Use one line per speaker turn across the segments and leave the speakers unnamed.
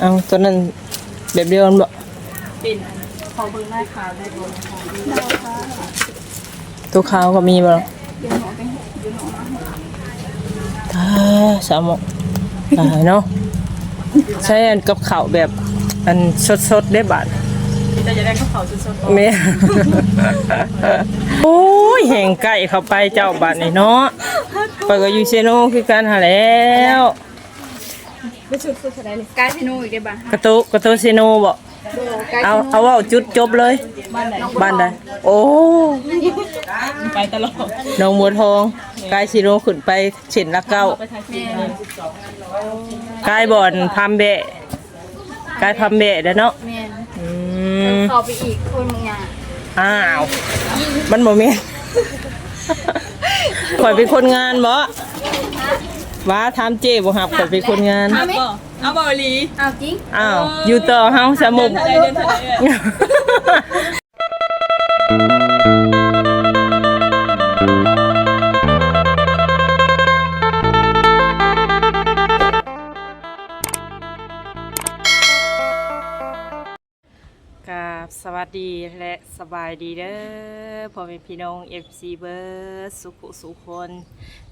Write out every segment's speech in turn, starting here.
เอาตัวนั้นแบบเดียวกันบ่
ปิ่นขอเบิ่งหน้าขาวได้บ่นะคะ
ตัวขาวก็มีบ่ล่ะ
เดี๋ยวหนูไปเดี๋ยวหนูมา
ตาสามหมกตายเนาะใช้อันกับข้าวแบบอันสดๆได้บาด
แต่จะได้ข้าวขาวสดๆ
แม่โอ้ยแห่งไก่เข้าไปเจ้าบาดนี่เนาะไปก็อยู่เซโนคือกันหาแล้ว
ไปชุดสุดท้ายนี่กายพี่นูอีกได้บ่
กระตุกระตุเซโนบ่เอาเอาเว่าจุดจบเลย
บ้านไหน
บ้านใดโอ้
ไปตลอด
น้องบัวทองกายชิโนขึ้นไปเฉินละเก้า
ไปทางที่เลย
กายบ่อนพัมเบะกายพัมเบะเด้อเนาะ
แม่น
อืม
เข้าไปอีกคนมึงอะ
อ้าว มันบ่แม่นข่อยเป็นคนงานบ่ ว่าถามเจ้บ่ครับข่อยเป็นคนงาน
เอาบ่เอาบ่ลี
เอาจริง
อ้าว อยู่ต่อเฮาสมุก
อะไรเดินทางไหนเอ่ย
สดีและสบายดีเด้อพ่อแม่พี่น้อง FC เบิร์ดสุขุสุคน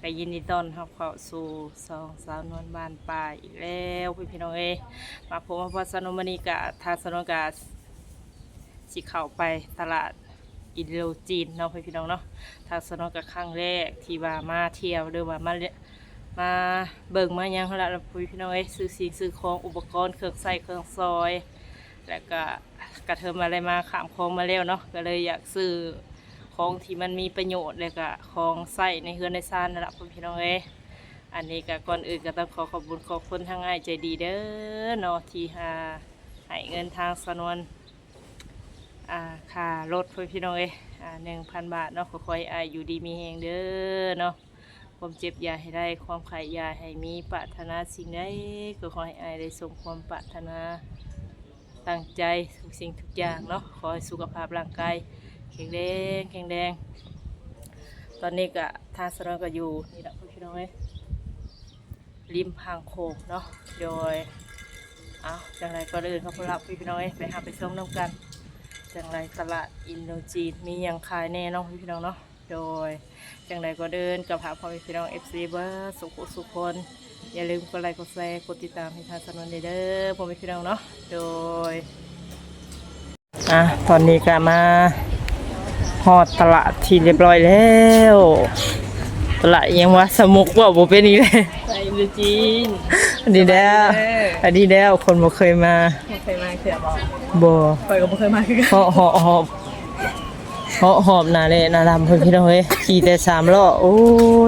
ก็ยินดีต้อนรับเข้าสู่สองสาวนวลบ้านป่าอีกแล้วพี่พี่น้องเอมาพบมาพอสนุมณีกะทาสนุกะสิเข้าไปตลาดอินโดจีนเนาะพี่พี่น้องเนาะทาสนุกะครั้งแรกที่ว่ามาเที่ยวหรือว่ามาเลมาเบิ่งมายังเขาละพี่พี่น้องเอซื้อสิ่งซื้อของอุปกรณ์เครื่องใช้เครื่องซอย แล้วก็ กระเทิมอะไรมาขามคลองมาแล้วเนาะก็เลยอยากซื้อของที่มันมีประโยชน์เลยก็ของใส่ในเฮือนในซานนั่นแหละพี่น้องเอ้ยอันนี้ก็ก่อนอื่นก็ต้องขอขอบคุณขอบคุณทางง่ายใจดีเด้อเนาะที่หาให้เงินทางสนวนอ่าค่ารถพี่น้องเอ้ยอ่าหนึ่งพันบาทเนาะขอคอยๆอาอยู่ดีมีแหงเด้อเนาะความเจ็บยาให้ได้ความไข่อยาให้มีปรารถนาสิ่งใดก็ขอให้อายได้สมความปรารถนา ตั้งใจทุกสิ่งทุกอย่างเนาะขอให้สุขภาพร่างกายแข็งแรงแข็งแรงตอนนี้ก็ทางสนอก็อยู่นี่แหละพี่น้องเอ้ยริมทางโขงเนาะโดยเอาจังไรก็เดินเขาไปรับพี่น้องเอ้ยไปหาไปส่งน้ำกันจังไรตลาดอินโดจีนมีอย่างขายแน่เน้องพี่น้องเนาะโดยจังไรก็เดินกับหาพ่อแม่พี่น้องเอฟซีเบอร์สุขสุขคน อย่าลืมกดไลค์กดแชร์กดติดตามให้ทางสนวนเด้อพ่อแม่พี่น้องเนาะโดยอะตอนนี้ก็มาฮอดตลาดที่เรียบร้อยแล้ว ตลาดอิหยังวะสมุกว่าบ่เป็นอีกเลย
ไปอินโดจีน
อันนี้แล้วอันนี้แล้วคนบ่เคยมา
บ่เคยมาเสือบ่
บ่
ข่อยก็บ่เคยมาคือกัน
เหาะเหาะหอบเหาะหอบหนาเลยหนาดำเพิ่นพี่น้องเฮ้ยขี่แต่สามล้อโอ้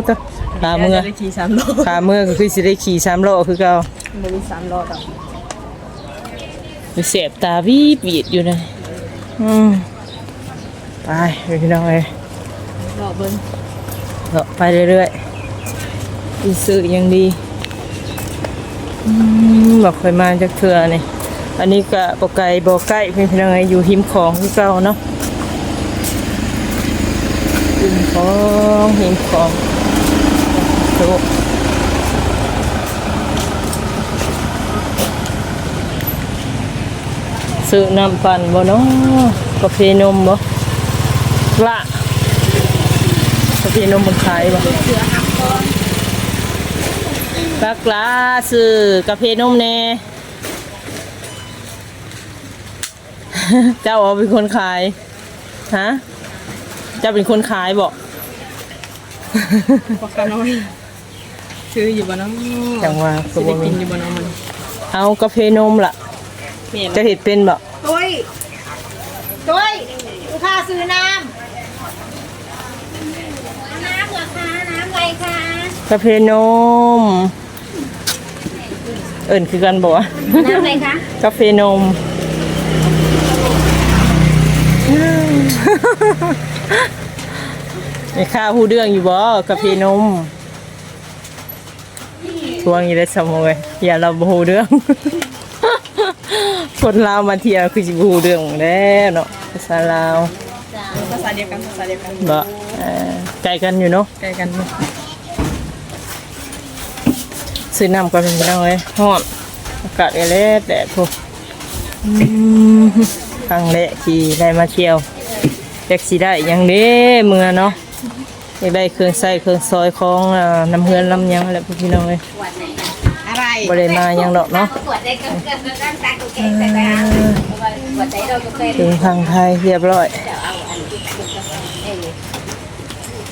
ตะ ขาเมื่อ
ได้ขี่3โล
ขาเมื่อก็คือสิได้ขี่สามล้อคือเก่า
บ่มี3โลดอก
มีเสียบตาวีบวีดอยู่นะอืมไปพี่น้องเอ้ย
รอเบิ่ง
เราไปเรื่อยๆอีสื่อยังดีอืมบอกเคยมาจากเถื่อนี่อันนี้ก็บกไก่บกใกล้พี่น้องเอ้ยอยู่หิมของที่เก่าเนาะหิมของหิมของ โอ้ซื้อน้ำปั่นบ่เนาะกาแฟนมบ่ละกาแฟนมมันขายบ่ลักลาซื้อกาแฟนมแน่เจ้าเอาเป็นคนขายฮะเจ้าเป็นคนขายบอก
ปากกาน้อย ชื่ออยู่บ่เนาะ
จังว่า
สิได้กินอยู่บ่เนาะมัน
เอากาแฟนมล่ะ
แม่น
จะเห็ดเป็นบ่
ตุ้ยตุ้ยลูกค้าซื้อน้ำ น้ำเหรอคะ น้ำอะไรคะ
กาแฟนม เอิ่นคือกันบอกว่า
น้ำอะไรคะ
กาแฟนมมีข้าวหูเรื่องอยู่บ่กาแฟนมท วงอยู่ได้สมอยอย่าเราบหูเรื่อง คนลาวมาเที่ยวคือสิบหูเรื่องแล้วเนาะภาษาลาว
ภาษาเดียวกันภาษาเดียวกัน
บ่เอ่อไกลกันอยู่เนาะ
ใกล้กันเนาะ
ซื้อน้ำก่อนพี่น้องเลยฮอดอากาศเอเลสแดดพวกครั้งแรกที่ได้มาเที่ยวแจ็กสีได้หยังเด้เมือเนาะ อยากได้เครื่องใส่เครื่องซอยของอ่าน้ำเฮือนลำหยังแหละพวกพี่น้องเลย
อะไร
บ่ได้มาหยังดอกเนาะ
ขวดได้ก็ก็ร่างกายก็แข็งแต่ละขวดได้เราก็เป็น
ถึงทางไทยเรียบร้อย
เอาอันที่คุณก็เออ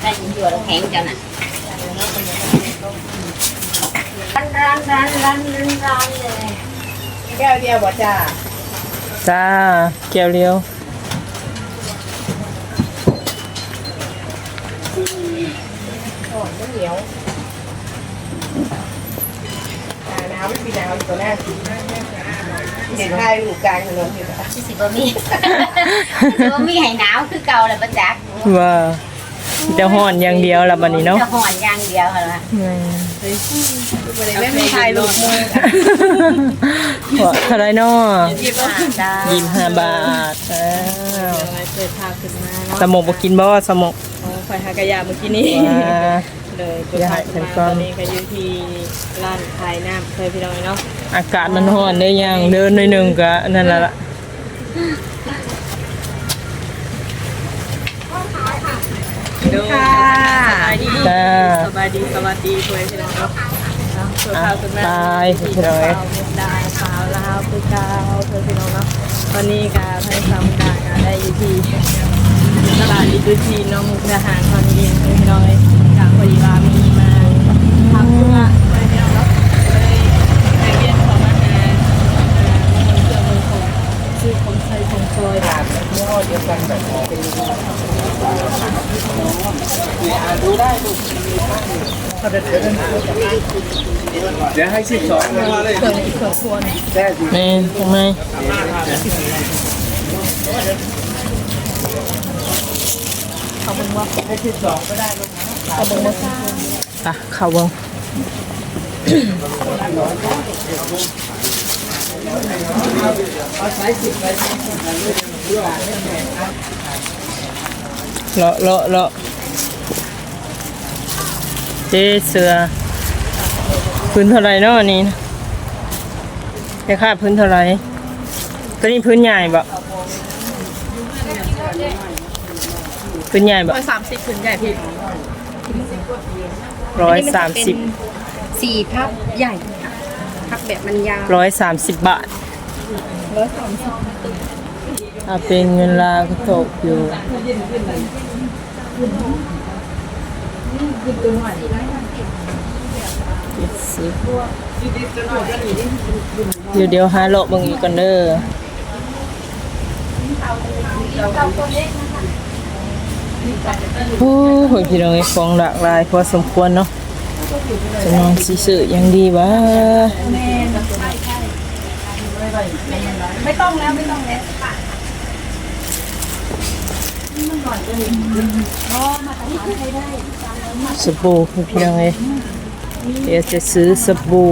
ได้ยินอยู่เราแข็งจังอะร้อนร้อนร้อนร้อนร้อนเลย
แก้วเดียวบ่จ้า
จ้าแก้วเลี้ยว
เหนียวอ่าน้ำไม่มีน้ำอยู่ตัวแรกเห็นไทยอยู่กลางถนนอยู่แล้ว
สิบมีสิบมีให้หนาวคือเก่าเลยประจักษ์
ว่าจะห่อนอย่างเดียวละบัดนี้เนาะ
จะห่อนอย่างเดียวเหรอ
อืม
ไม่มีไทยลูกมือ
ว่าเท่าไรเนาะ
ยี่สิบห้าจ้า
ยี่สิบห้าบาทอ้าว
เปิดภาพขึ้นมาเนาะ
สมกบ่กินบ่สมก
โอ้ไฟหากระยาเมื่อกี้นี้
ว่า
เลยเปิดภาพขึ้นมาตอนนี้ก็อยู่ที่ร้านขายน้ำเคยพี่น้อยเนาะ
อากาศมันร้อนได้ยังเดินหน่อยหนึงก็นั่นแหละล่ะ
ดูค่ะสบายดี
จ้า
สบายดีสวัสดีคุยพี่น้องเนาะเปิดภาพขึ้นมา
ตายพี่น้อย
สาวมุกดาสาวลาวคือเกาเพื่อนพี่น้องเนาะตอนนี้ก็ให้สาวมุกดาก็ได้อยู่ที่ตลาดลิตูจีน้องมุกดาหารตอนนี้เพื่อนพี่น้องเลย รีรามีมาทำเพื่อเพื่อนพี่น้องเนาเลยในเวียของมาหาเอ่อมาเมืองเพื่อเมืองของซื้อของไทยของซอย
เดี๋ยวให้สิบสองมาเลย
เครื่องเครื่องครัวเนี่ย
แท้จ ริง
นี่ทำไมอะเข้าเบิ่งเลาะเลาะเลาะเจ๊เสือพื้นเท่าไรเนาะอันนี้นะราคาพื้นเท่าไรตัวนี้พื้นใหญ่บ่พื้นใหญ่บ่
ร้อยสามสิบคุณใหญ่พี่
ร้อยสามสิบ
สี่พับใหญ่พับแบบมันยาว
ร้อยสามสิบบาทถ้าเป็นเงินลาวก็ตกอยู่เจ็ดสิบเดี๋ยวเดี๋ยวหาโลบางอีกก่อนเด้อ โอ้โหพี่น้องไอ้ของหลากหลายพอสมควรเนาะจะนอนสิสื่อยังดีวะ
ไม่ต้องแล้วไม่ต้องแล้ว
สบู่พี่น้องเอ้ยเดี๋ยวจะซื้อสบู่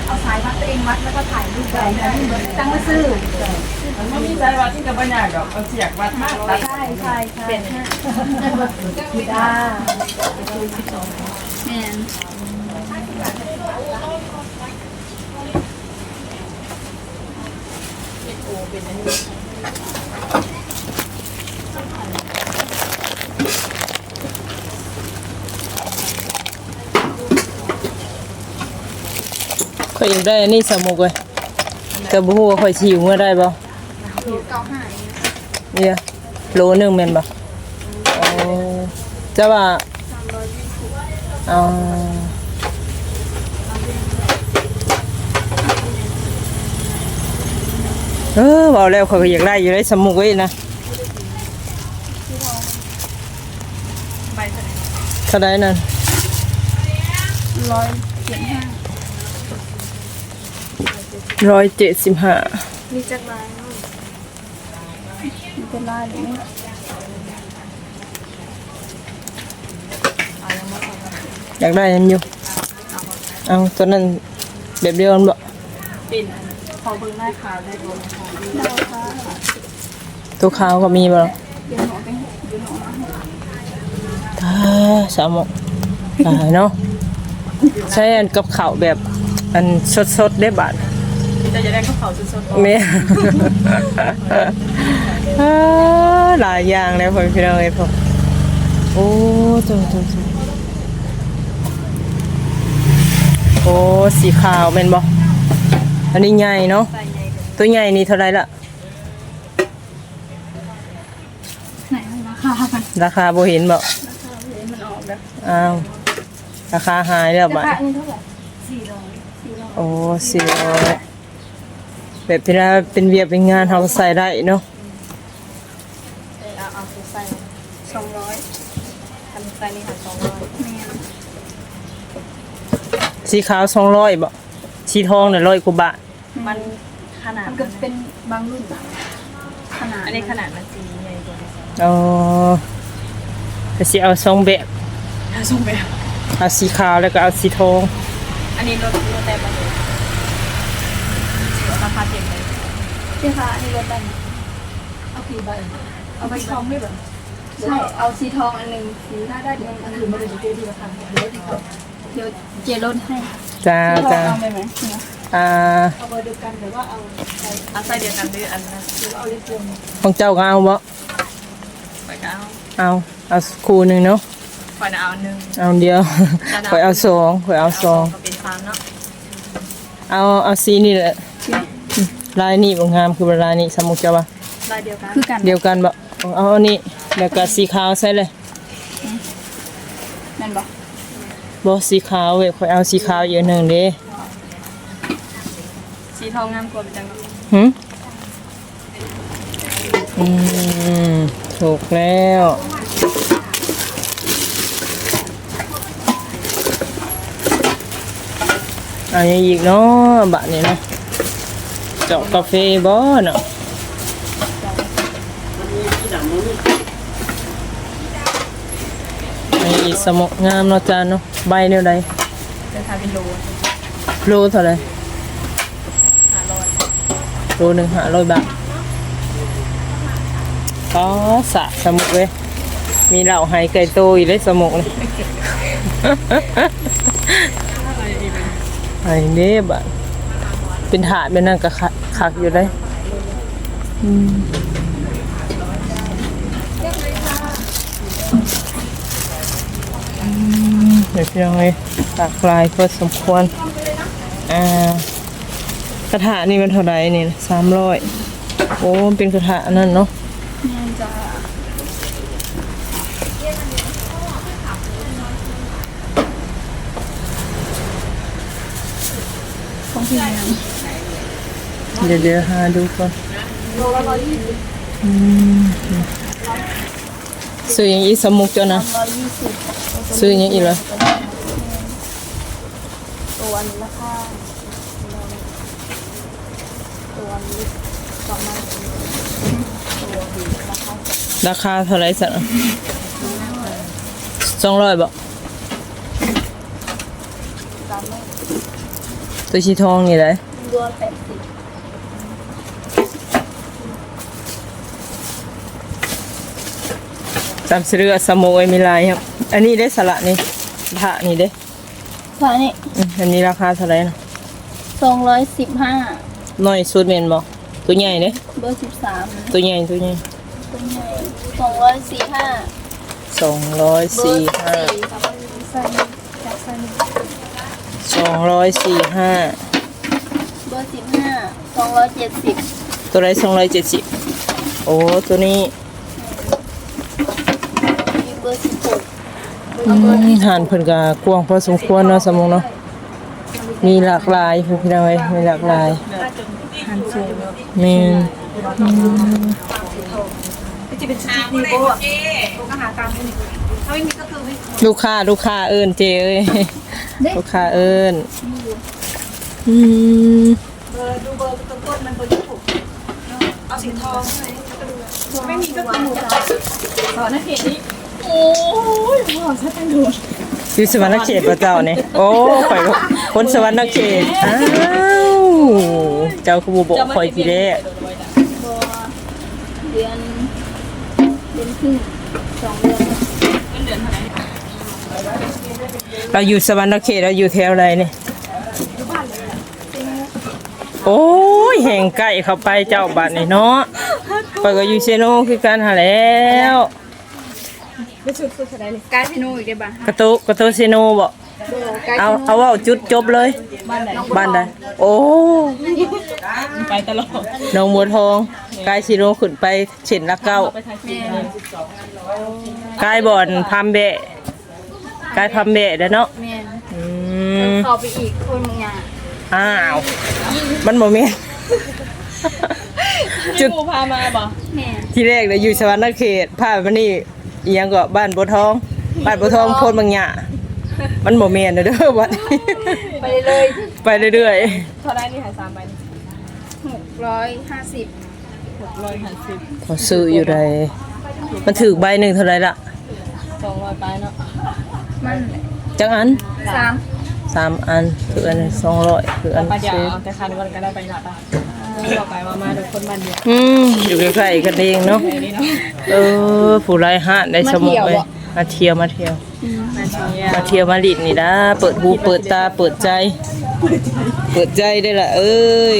มัดแล้วก็ถ่าย
รูปไว้ตั้งไว้ซื้
อ
มันไม่มีใจว่าที่จะบบรร
ยากาศเอาเสียกวัดมากใช่ใช่ใช่เป็นกีตาร์แม
น
เป็นอันนี้
ข่อยสิอยู่เมื่อได้บ่เนี่ยโลหนึงแม่นบ่อ๋อจะว่าอ๋อเออเบาแล้วเขาก็อยากได้อยู่ได้สมุกไว้นะเท่าไหรนั่น
ร้อยเจ็ดห้า
ร้อยเจ็ดสิบห้า
มีจักรลายเนาะมีเป็นลายหรือไม่
อยากได้ยังอยู่ เอาตัวนั้นแบบเดียวกันบ่
เป็นขอเบิ่งหน้าขาวได้บ่นะคะได้ค่ะ
ตัวขาวก็มีบ่ล่ะ
เดี๋ยวหนูไปเดี๋ยวหนูมาให้
ตาสามหมกตายเนาะ ใช้อันกับข้าวแบบอันสดๆได้บาท
จะจะได้ข้าวเผาสดๆ
แม่ อ่าหลายอย่างเลยพ่อพี่น้องเอ้ยพ่อโอ้ตัวตัวตัวโอ้สีขาวเป็นบ่อันนี้ใหญ่เนาะ
ใส่ใหญ่กัน
ตัวใหญ่นี่เท่าไหรล่ะ
ไหนราคามัน
ราคาบ่เห็นบ่
ราคาเห็นมันออกแบบ
อ้าวราคาหายแล้ว
รา
บัด
คาอันนี้เท่าไหร่สี่ร้อยสี่ร้อย
โอ้สี่ร้อย แบบที่ว่าเป็นเวียบเป็นงานเฮาใส่ได้เนาะ
เออเอาเอาไปใส่สองร้อยทำใส่นี่ค่ะสองร้อยแม่
สีขาว200บ่สีทองน่ะ100กว่าบาท
มันขนาดมันก็เป็นบางรุ่นอะขนาดอันนี้ขนาดมันสีใหญ่กว่านี้
อ๋อก็สิเอาสองแบบ
ถ้าส่งแบบ
เอาสีขาวแล้วก็เอาสีทอง
อันนี้รถรถแต่มาเลย ราคาเต็มเลยพี่คะอันนี้รถแต่เอากี่ใบเอาใบทองไม่แบบใช่เอาสีทองอันหนึ่งสีหน้าได้เดี๋ยวอันอื่นมาดูเจดีราคาเดี๋ยวเดี๋ยวเจลดให้
จ้า
สีทอง
จ้า
เอาไปไหมเนี่ย
อ่า
เอาเบอร์เดียวกันหรือว่าเอาใส่เอาใส่เดียวกันหรืออันนั้นหรือเอาเล็กเดียว
ของเจ้าก็เอาบ่
ไปเอา
เอาเอาคู่หนึงเนาะ
ไปเอาหนึ่ง
เอาเดียวข่อยเอาสองข่อยเอาสอง
ก็เป็นฟาร์มเนาะ
เอาเอาสีนี่แหละ ลายนี่บ่งามคือลายนี่สมมุติเจ้าว่า
ลายเดียวกันคือกัน
เดียวกันบ่เอาอันนี้แล้วก็สีขาวใส่เลย
แม่นบอก
บ่สีขาวเว้ยข่อยเอาสีขาวอีกอันหนึงเด้
สีทองงามกว่าเป็นจัง
หึอืมถูกแล้วอันนี้อีกเนาะบะนี่เนาะเจาะกาแฟบ่เนาะอันนี้อีกสมกงามเนาะจานเนาะใบเดียวใด
ราคาเป็นโล
โลเท่าไหร่
ห้าร้อย
โลหนึ่งห้าร้อยบาทก็สะสมุกเว้ยมีเหล่าไฮไก่โตอีกเลยสมุกเลยไอ้เด้บะเป็นถาดเป็นนั่นก็คัก คักอยู่ได้อืมเดี๋ยวพี่น้องเลยตากลายพอสมควร อ่ากระถานี่มันเท่าไหร่นี่สามร้อยโอ้เป็นกระถานั่นเนาะ
แม่นจะของพี่แม่
เดี๋ยวเดี๋ยวหาดูก่อนอืมซื้ออย่างอีสมุกเจ้านะ
ร้อยยี่สิบ
ซื้ออย่างอีเหรอ
ตัวนี้ราคาตัวนี้สองพันตัวดีราคา
ราคาเท่าไหรสักสองร้อยบ่
สามร้อย
ตัวชีทองนี่เลย
ตัวแปดสิบ
จำซื้อสมุกไว้มีลายครับ อันนี้ได้สละนี่ถานี่เด้
ฝานี่
อืมอันนี้ราคาเท่าไหรนะ
สองร้อยสิบห้า
น้อยสุดเมนบ่ตัวใหญ่เด้
เบอร์สิบสาม
ตัวใหญ่ตัวใหญ่
ตัวใหญ่สองร้อยสี่ห้า
สองร้อยสี่ห้า
ส่จากใส่
สองร้อยสี่ห้า
เบอร์สิบห้าสองร้อยเจ็ดสิบ
ตัวไรสองร้อยเจ็ดสิบโอ้ตัวนี้
มีเบอร์สิบหก
อืมหานเพิ่นก็กว้างพอสมควรเนาะสมมุกเนาะมีหลากหลายพวกพี่น้องเอ้ยมีหลากหลาย
หันเสียง
แม่น
จะเป็นชุดนี้โบ้อะก็หาตามนี้ถ้าไม่มีก็คือไม่
ลูกค้าลูกค้าเอิ้นเจเอ้ยลูกค้าเอิ้นอืม
เบอดูเบอร์ต้นๆมันตัวที่ถูกเอาสีทองไม่มีก็คือหมูตอนนั้นเขตนี้ โอ้ยหอมชัดจังดู
อยู่สวรรณเขตพระเจ้านี่โอ้ข่อยก็คนสวรรณเขตอ้าวเจ้าคือบ่บอกข่อยทีแรก
เดือนเดือนครึ่งสองเดือน
เราอยู่สวรรณเขตเราอยู่แถวอะไหนนี่ยโอ้ยแห่งใกล้เข้าไปเจ้าบ้านนี่เนาะข่อยก็อยู่เซโนคือกันหาแล้ว
กายพิโนอีกได้ป่ะ
กระตุกระตุเซโนบ่เอาเอาเว่าจุดจบเลยบ้านใดโอ้
ไปตลอด
หนองบัวทองกายชิโนขึ้นไปเฉินละเก้า
ไปทางที่
กายบ่อนพัมเบะกายพัมเบะเด้อเนาะ
แม่น
อืม
เข้าไปอีกคนมึงอะ
อ้าวมันบ่แม่นจุด
กูพามาบ่
แม่น
ที่แรกเลยอยู่สวรรณเขตพามานี่ อีหยังก็บ้านบัวทอง บ้านบัวทองโพนบางหยามันบ่แม่นเด้อเด้อบัดนี้
ไปเลย
ไปเรื่อย
เท่าไรนี่หายสามใบ
หกร้อยห้าสิบ
หกร้อยห้าสิบ
ๆเขาซื้ออยู่ใดมันถือใบหนึงเท่าไหร่ล่ะ
สองร้อยไปเนาะ
มัน
จังอัน
สาม
สามอันคืออันสองร้อยคืออัน
ไปเดี๋ยว
ซื้อ
เอาแต่คันวันก็ได้ไปหนักอะ ต่อไปมามาเดี๋ยวคนบ้านเดียว
อืมอยู่ใกล้ๆกันเองเนาะ
ไอ้นี่เนาะ
เออผู้ไรฮะได้สมองเลยมาเที่ยวมาเที่ยว
นาที
มาเที่ยวมาลิดนี่นะเปิดหูเปิดตาเปิดใจ เปิดใจได้ละเอ้ย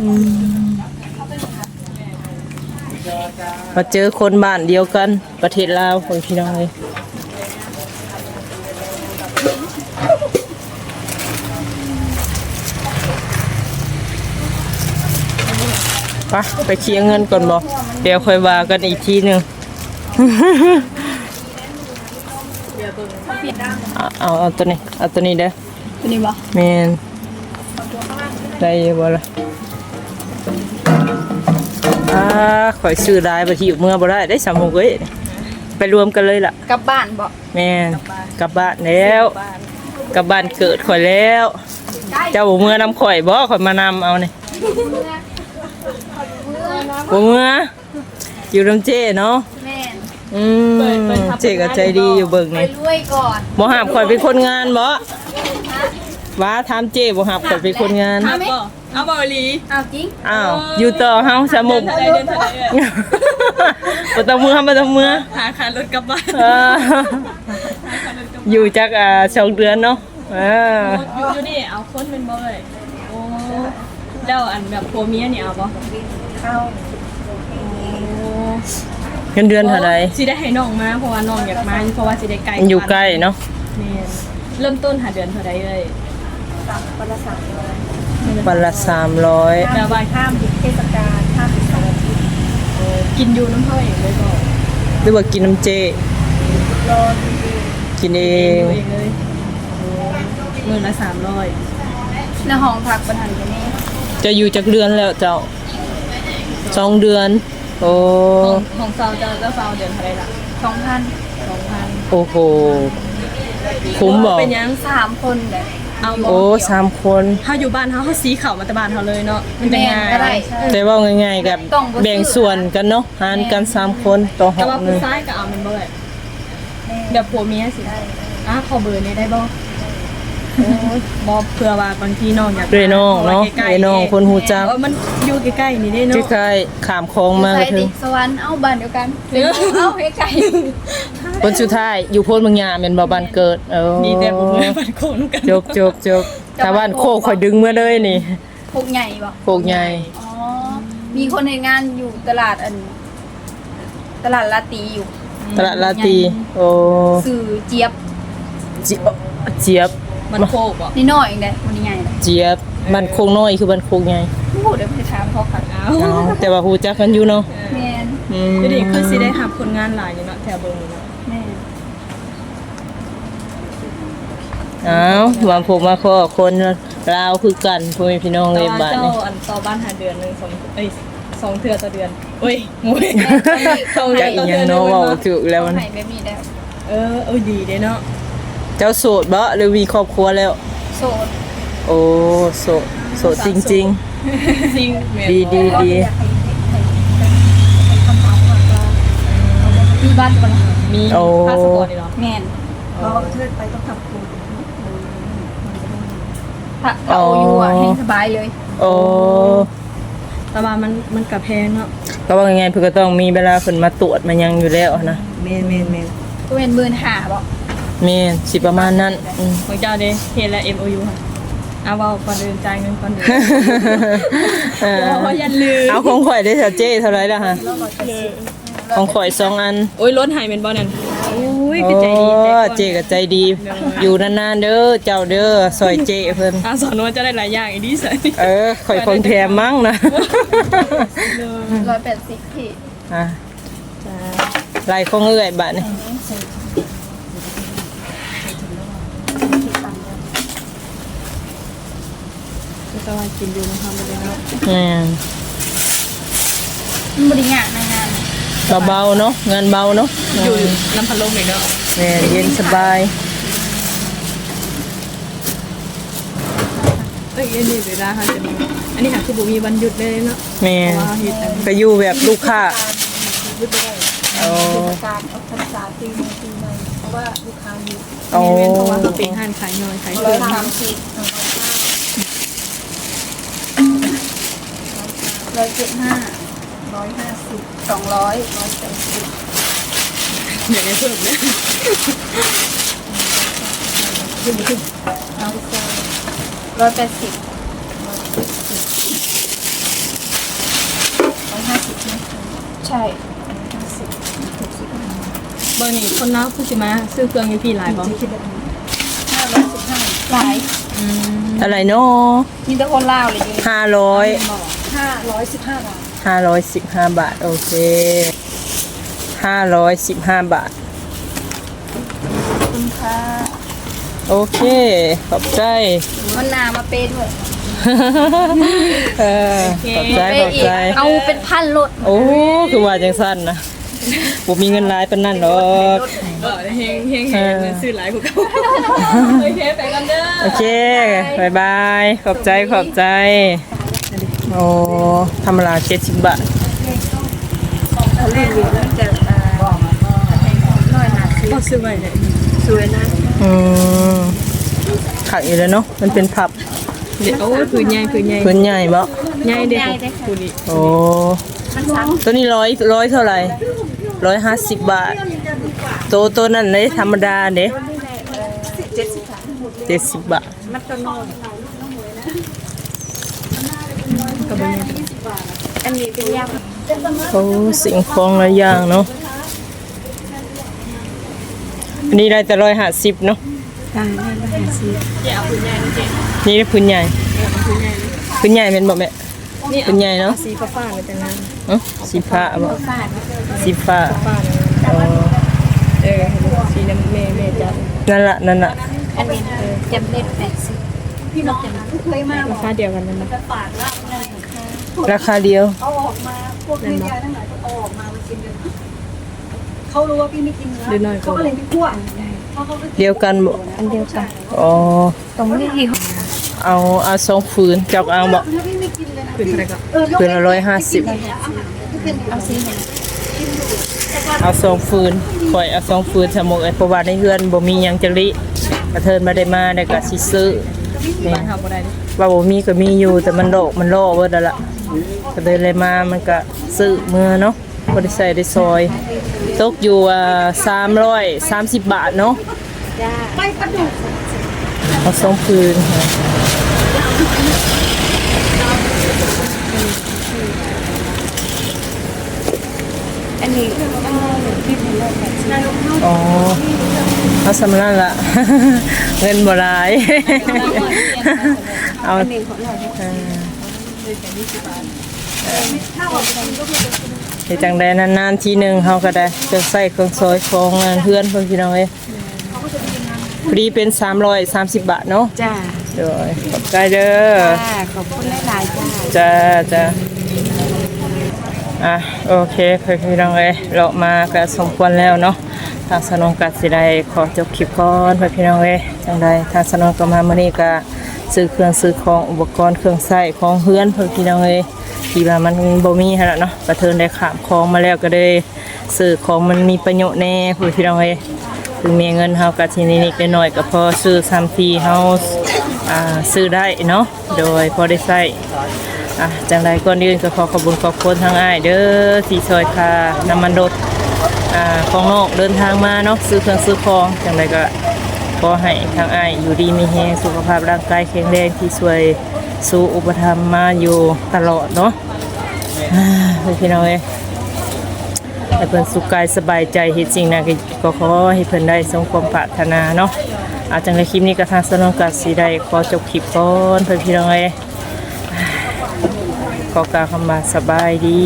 อืมมาเจอคนบ้านเดียวกันประเทศลาวคนพี่น้องเลย ไปไปเคลียร์เงินก่อนบอกเดี๋ยวค่อยว่ากันอีกทีหนึ่งเอาเอาเอาตัวนี้เอาตัวนี้เด้อ
ตัวนี้บ่
แมนได้อยู่บ่ล่ะอ่าข่อยซื้อได้บ่ที่อยู่เมื่อบ่ได้ได้สามหกเอ้ยไปรวมกันเลยล่ะ
กลับบ้านบ่
แม่นกลับบ้านแล้วกลับบ้านเกิดข่อยแล้ว เจ้าบ่เมื่อนำข่อยบ่ข่อยมานำเอานี่ บ่เมื่ออยู่นำเจ้เนาะ
แม่น
อืมเจ๊ก็ใจดีอยู่เบิ่ง
ไป
นี่
รวยก่อน
บ่หาบข่อยเป็นคนงานบ่ว่าถามเจ้บ่หาบข่อยเป็นคนงาน
เอาบ่เอาบ่ลี
เอาจริง
อ้าวอยู่ต่อเฮาสมุก
เท่าไรเดือนเท่าไรเอ่ย
บ่ต้องมือเฮาบ่ต้องมือ
หาคารถกลับบ้าน
เอออยู่จักอ่าสองเดือนเนาะเออ
อยู่อยู่นี่เอาคนเป็นบ่เลยโอ้แล้วอันแบบผัวเมียเนี่ยเอาบ่
เงินเดือนเท่าใด
สิได้ให้น้องมาเพราะว่าน้องอยากมาเพราะว่าสิได้ไกล
อยู่ใกล้เนาะ
แม่นเริ่มต้นหาเดือนเท่าไรเลย
วันละ300
แต่ว่าข้ามเทศกาลข้ามเสาร์อาทิตย์กินอยู่น้ำเท่าเองเลยก็
หรือว่ากินน้ำเจกินเอ
เองงเองเลยมือละสามร้อย
ในห้องพักประธานกันนี่
จะอยู่จักเดือนแล้วเจ้า สองเดือน โอ้
ของของเซาจะจะเซาเดือนเท่าไรล่ะ
สองพัน
สองพัน
โอ้โห คุ้มบ่
เป็นหยัง
สามคนเลย
เอาบ
โอ้สามคน
เขาอยู่บ้านเขาเขาสีเข่ามาแต่บ้านเขาเลยเนาะมันจะ
แม่น
ง่าย
ก็ได้
แต่ว่าง่ายๆกับ
ต้องบ่ซื้อ
แบ่งส่วนกันเนาะหารกันสามคนต่อห้
แต่
อง
ว่า
ห
ผู้
นึง
ชายก็เอามันบ่เลยแบบผัวเมียสิอะขอเบอร์นี้ได้บ่ โอ้ยบ่เผื่อว่าบางทีน้องอยาก
เรยน้องเนาะ
ใกล้
เรยน้องคนหูจัก
เออมันอยู่ใกล้ๆนี่ได้
ที่
เนาะ
ใกล้ขามคลองมา
ใส่
ก็ถึ
ติ
ง
สวรรค์เอาบ้านเดียวกันเอาให้ไกล
คนสุดท้ายอยู่โพนบางยาเป็นบ่บ้านเกิดเออ
ดีแต่ผมเมื่อบันโคนกัน
จบจบจบถ้าบ้านโคกข่อยดึงมาเลยนี่
พวกใหญ่บ่
โคกใหญ่
อ๋อมีคนเห็นงานอยู่ตลาดอัน ตลาดลาตีอยู่
ตลาดลาตีโอ้
สื่อเจี๊ยบ
เจี๊ยบเจี๊ยบ
มันโคกอะ
นี่น้อยเองเด้มันใหญ่เลย
เจี๊ยบบ้านโคกน้อยคือบ้านโคกใหญ่
พูดเดี๋ยวไปถามเขาค่ะ
เอา
อ๋อแต่ว่าฮู้จักกันอยู่เนาะ
แม่น
อืม
เดี๋ยวนี้คือสิได้หาผลงานหลายอยู่เนาะแถวเบอร์นี้เนาะ
แม่น
อ้าวมาผมมาขอคนลาวคือกันพ่อแม่พี่น้อง
แต่
ใน
ว่า
บ้าน
เจ้า
นี่
อันต่อบ้านหาเดือนหนึงสองเอ้ยสองเทื่อต่อเดือนเอ้ยมวยสองเดื
จั
อกน
อี
ต่อ
ห
เดื
ยั
องน
เนาะ
เลย
เว้า
เนาะ
ถูกแล้วมัน
ให้แบบนี้แล้ว
เออเออดีเด้เนาะ
เจ้าโสดบ่หรือมีครอบครัวแล้ว
โสด
โอ้โสดโสดจริง
จริงแม่
ๆดีดีดี
มีบ้านบ่ล่ะ
มี
โอ้
พาสปอร์ตนี่เหรอ
แม่น
เพราะเทิดไปต้องทำคุณ
ถ้าถ้าโออยู่อะให้สบายเลย
โอ้
แต่ว่ามันมันกับแพงเนาะ
ก็ว่าไงเพิ่นก็ต้องมีเวลาเพิ่นมาตรวจมายังอยู่แล้วนะ
เมนเมนเมน
ตัวเป็นหมื่นห้าบ่
แม่นสิประมาณนั้นอืม
ของเจ้าเด้เฮและ MOU ค่ะเอาเว้าก่อนเดินจ่ายเงินก่อนเดิน
เออ
เพราะอย่าลืม
เอาของข่อยได้เท่าเจ้เท่าไหร่ล่ะฮะของข่อยสองอัน
โอ้ยรถหายเป็นบ่นั่นอุ้ย
โอ้
คือใจดีแต่ก่อน
เจก็ใจดี อยู่นานๆเด้อเจ้าเด้อซอยเจเพิ่น
อาสอนว่าจะได้หลายอย่างอีดีใส่
เออข่อยคงแถมมั้งนะ
ร้อยแปดสิบพี่
อะลายของเอื้อยบัดนี่
จะว่ากินอยู่นะคะบ่ได้เนาะ
แม่น
มันบริงานในงาน
เบาๆเนาะงานเบาเนาะ
อยู่น้ำพัดลมอีกเนาะ
แม่นเย็นสบาย
เอ้ยอันนี้เวลาค่ะจะมีอันนี้ค่ะคือบ่มีวันหยุดเลยเนาะ
แม่
เพ
น
ราะว่าเฮ็ดอัน
ก็อยู่แบบลูกค้าโอ้
การเอาภาษาตีในตีในเพราะว่าลูกค้าอยู่
โอ้
แม่นเพราะว่าเขาเป็นห้านขายน้อยขายเค
ร้อ
รื่
ย
อง
สามสิ ร้อยเจ็ดห้าร้อยห้าสิบสองร้อยร้อยแปดสิบ
อย่างนี้เพิ่มเนี่ย
เอาไป
ร้อยแปดสิบ
ร้อยห้าสิบนะ
ใช่
เบอร์นี่คนน้าผู้สิมาซื้อเครื่องอยู่พี่หลายบ่
คิดแบบนี้ห้าร้อยสิบห้า
หลาย
อะไรเนาะ
มีแต่คนลาวเลยอยู่
ห้าร้อย
ห้าร้อยสิบห้าบาท
ห้าร้อยสิบห้าบาท โอเคห้าร้อยสิบห้าบาท
คุณค่ะ
โอเค ขอบใจ
มันนามาเปย์ด้วย
เออขอบใจ
เป
ขอ
ย์
บ
อีก
ใจ
เอาเป็นพันรถ
โอ้ คือว่าจังสั้นนะ ผมมีเงินหลายปานนั่นหรอก
เออเฮงเฮงเฮงเงินซื้อหลายกว่าเขาโอเคไปกันเด้อ
โอเคบายบายขอบใจขอบใจ โอ้ธรรมดาเจ็ดสิบบาท
เขาเรียนอยู่แล้วจะบอกมาร้อยห้าสิบ
ก็ซื้อไว้เลย
สวยนะ
อืมขัดอยู่แล้วเนาะมันเป็นผับ
เดี๋ยวโอ้ยผืนใหญ่ผืนใหญ่
พื้นใหญ่บ่
ใหญ่เด้อผืนนี้
โอ้ตัวนี้ร้อยร้อยเท่าไหร่ ร้อยห้าสิบบาทตัวตัวนั้นเลยธรรมดาเด้
เจ็ดสิบสาม
เจ็ดสิบบาท
มันก็น้อย
ก็บ่ใหญ่
อันนี้เป็นย
โอ้สิ่งของหลายอย่างเนาะอันนี้ได้แต่ร้อยห้าสิบเนาะ
เจ๊เอาผืนใหญ่นะเจ๊
นี่ได้พื้นใหญ่
ผืนใหญ่
พื้นใหญ่เป็นบ่แม่
นี่
พื้นใหญ่เนาะ
สีฟ้าๆเลยจังนั้น
เอ้าสีฟ้าบ่สีฟ้า
ฟ้าเลย
อ๋อ
เออสีน้ำเมย์เมย์จัด
นั่นล่ะนั่นล่ะ
อันนี้จำเน็ตแปดสิบพี่น้องจำเคยมา
ราคาเดียวกันนั่นนะ
ราคาเดียว
เอาออกมาพวกพี่ยายทั้งหลายก็เอาออกมามากินกันเขารู้ว่าพี่ไม่กินเนื้อ
หรือน้อยก
เขา
ว่า
ก็เลยไปคั่วเพราะเขาก็
เดียวกันบ่
อันเดียวกัน
อ๋อ
ตรงนี้ที่
เอาเอาสองฟืนจอกเอาบ่
ถ้าพี่ไม่กินเลยนะ
ผืนอะไรก็
เออยก
ฟืนละร้อยห้าสิบ
เอาสีไหน
เอาสองฟืนข่อยเอาสองฟืนสมมุติเพราะว่าในเฮือนบ่มีหยังจะลิกระเทินมาได้มาได้ก็สิซื้อนี่
บ้านเฮาบ่ได้ดิ
ว่าบ่มีก็มีอยู่แต่มันโลกมันล่อเบิดแล้วล่ะก็เลยเลยมามันก็ซื้อเมื่อเนาะบ่ได้ใส่ได้ซอย ตกอยู่อ่า330บาทเนาะ
ไปกระดูก
เอาสองฟืนค่ะ
อั นนี้
อ๋อเอาสำนันละ เงินบ่หลาย เอาเออเฮ็ดจังไดนานๆทีหนึงเฮาก็ได้เครื่องใส่เครื่องซอยของงานเพื่อนเพิ่นพี่น้องเอ้ยพอดีเป็น 330 บาทเนาะ
จ้า
เดี๋ยวขอบใจเด้อ
จ้าขอบคุณหลายๆจ้า
จ้าจ้าอะ โอเคเพื่อนพี่น้องเอ้ยเรามาก็สมควรแล้วเนาะทางสนองกัดสิได้ขอจบคลิปก่อนเพื่อนพี่น้องเอ้ยจังใดทางสนองก็มามื้อนี้ก็ซื้อเครื่องซื้อของอุปกรณ์เครื่องใช้ของเฮือนเพิ่นพี่น้องเอ้ยที่ว่ามันบ่มีหั่นล่ะเนาะกระเทินได้ขามของมาแล้วก็ได้ซื้อของมันมีประโยชน์แน่เพิ่นพี่น้องเอ้ยถึงมีเงินเฮาก็สินิดๆหน่อยๆก็พอซื้อซ้ำที่เฮาอ่าซื้อได้เนาะโดยพอได้ใช้ อะจังไรก่อนอื่นก็ขอขอบคุณขอบคุณทางอ้ายเด้อที่ช่วยค่าน้ำมันรถอ่าของนอกเดินทางมาเนาะซื้อเครื่องซื้อของจังไรก็ขอให้ทางอ้ายอยู่ดีมีแฮงสุขภาพร่างกายแข็งแรงที่ช่วยสู้อุปถัมมาอยู่ตลอดเนาะพี่น้องเอ้ให้เพิ่นสุขกายสบายใจเฮ็ดสิ่งนั้นก็ขอให้เพิ่นได้สมความปรารถนาเนาะอาจังในคลิปนี้ก็ทางสนองกัดสีได้ขอจบคลิปก่อนเพื่อนพี่น้องเอ้ ยขอกล่าวคำว่าสบายดี